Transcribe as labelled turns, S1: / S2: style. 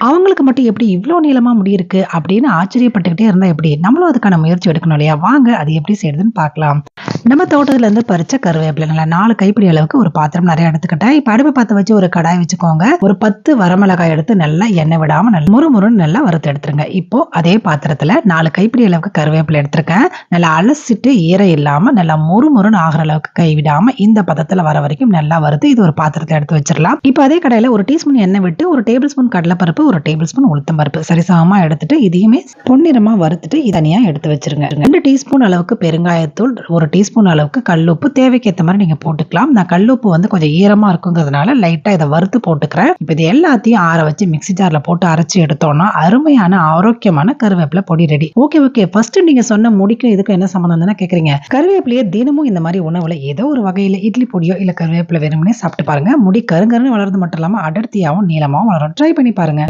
S1: அவங்களுக்கு மட்டும் எப்படி இவ்வளோ நீளமா முடியிருக்கு அப்படின்னு ஆச்சரியப்பட்டுக்கிட்டே இருந்தால் எப்படி? நம்மளும் அதுக்கான முயற்சி எடுக்கணும் இல்லையா? வாங்க அது எப்படி செய்யறதுன்னு பார்க்கலாம். நம்ம தோட்டத்துலேருந்து பறிச்ச கருவேப்பிலை நாலு கைப்பிடி அளவுக்கு ஒரு பாத்திரம் நிறைய எடுத்துக்கிட்டேன். இப்ப அடுப்பு பத்த வச்சு ஒரு கடாய் வச்சுக்கோங்க. ஒரு பத்து வரமிளகாய் எடுத்து நல்லா எண்ணெய் விடாம நல்லா முறுமுறுன்னு நல்லா வறுத்து எடுத்துருங்க. இப்போ அதே பாத்திரத்துல நாலு கைப்பிடி அளவுக்கு கருவேப்பிலை எடுத்திருக்கேன். நல்லா அலசிட்டு ஈரம் இல்லாம நல்லா முறுமுறுன்னு ஆகிற அளவுக்கு கை விடாம இந்த பதத்துல வர வரைக்கும் நல்லா வறுத்து இது ஒரு பாத்திரத்தை எடுத்து வச்சிடலாம் இப்போ அதே கடையில் ஒரு டீஸ்பூன் எண்ணெய் விட்டு ஒரு டேபிள் ஸ்பூன் கடலைப்பருப்பு ஒரு டேபிள் ஸ்பூன் உளுத்தம் பருப்பு சரிசமமா எடுத்துட்டு இதையுமே பொன்னிறமா வறுத்துட்டு இதை எடுத்து வச்சிருங்க. ரெண்டு டீஸ்பூன் அளவுக்கு பெருங்காயத்தூள் ஒரு டீஸ்பூன் அளவுக்கு கல்லுப்பு உப்பு தேவைக்கேற்ற மாதிரி நீங்கள் போட்டுக்கலாம். நான் கல்லுப்பு வந்து கொஞ்சம் ஈரமாக இருக்குங்கிறதுனால லைட்டாக இதை வறுத்து போட்டுக்கிறேன். இப்போ இது எல்லாத்தையும் ஆற வச்சு மிக்ஸி ஜாரில் போட்டு அரைச்சி எடுத்தோம்னா அருமையான ஆரோக்கியமான கருவேப்பிலை பொடி ரெடி ஓகே ஓகே ஃபர்ஸ்ட் நீங்க சொன்ன முடிக்கும் இதுக்கும் என்ன சம்மந்தம் தானே கேட்குறீங்க கருவேப்பிலையை தினமும் இந்த மாதிரி உணவுல ஏதோ ஒரு வகையில் இட்லி பொடியோ இல்லை கருவேப்பிலை வேணும்னே சாப்பிட்டு பாருங்க. முடி கருங்கருன்னு வளர்ந்து மட்டும் இல்லாமல் அடர்த்தியாகவும் நீளமாகவும் வளரும். ட்ரை பண்ணி பாருங்க.